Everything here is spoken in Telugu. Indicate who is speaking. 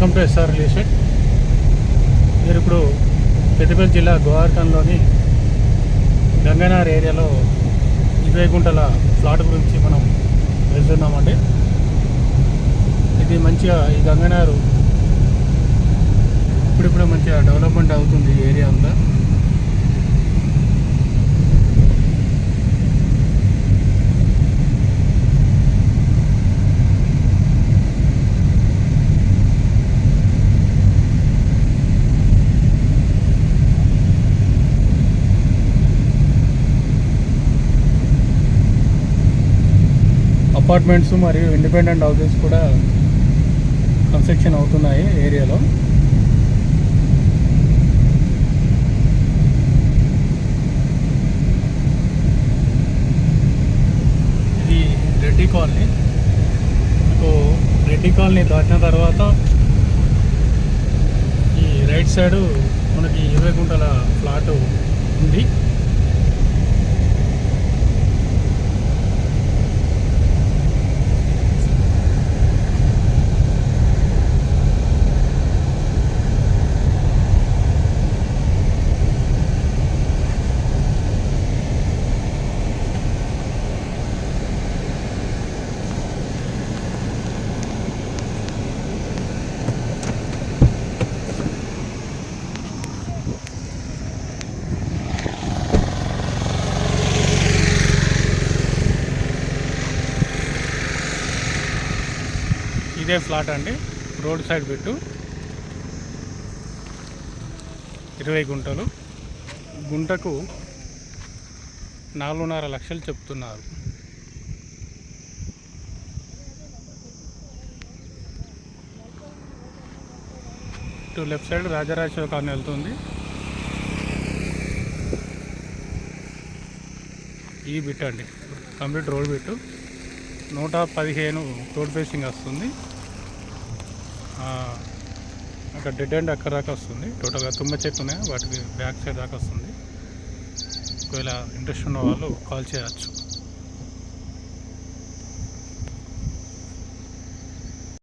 Speaker 1: Welcome to SR real estate. మీరు ఇప్పుడు పెద్దపల్లి జిల్లా గోవర్ధన్లోని గంగనార్ ఏరియాలో ఇరవై గుంటల ఫ్లాట్ గురించి మనం వెళ్తున్నామండి ఇది మంచిగా ఈ గంగనారు ఇప్పుడిప్పుడే మంచిగా డెవలప్మెంట్ అవుతుంది ఈ ఏరియా అంతా. అపార్ట్మెంట్స్ మరియు ఇండిపెండెంట్ హౌసెస్ కూడా కన్స్ట్రక్షన్ అవుతున్నాయి ఏరియాలో. ఇది రెడ్డి కాలనీ. మీకు రెడ్డి కాలనీ దాటిన తర్వాత ఈ రైట్ సైడు మనకి ఇరవై గుంటల ఫ్లాట్ ఉంది. ఇదే ఫ్లాట్ అండి. రోడ్ సైడ్ పెట్టు. ఇరవై గుంటలు. గుంటకు నాలుగున్నర లక్షలు చెప్తున్నారు. ఇటు లెఫ్ట్ సైడ్ రాజరాజేశ్వర కాలనీ వెళ్తుంది. ఈ బిట్ అండి. కంప్లీట్ రోడ్ బిట్టు నూట పదిహేను రోడ్ ఫేసింగ్ వస్తుంది. అక్కడ డెడ్ అండ్ అక్కడ దాకా వస్తుంది. టోటల్గా తుమ్మ చెట్లు ఉన్నాయి. వాటికి బ్యాక్ సైడ్ దాకా వస్తుంది. ఒకవేళ ఇంట్రెస్ట్ ఉన్న వాళ్ళు కాల్ చేయవచ్చు.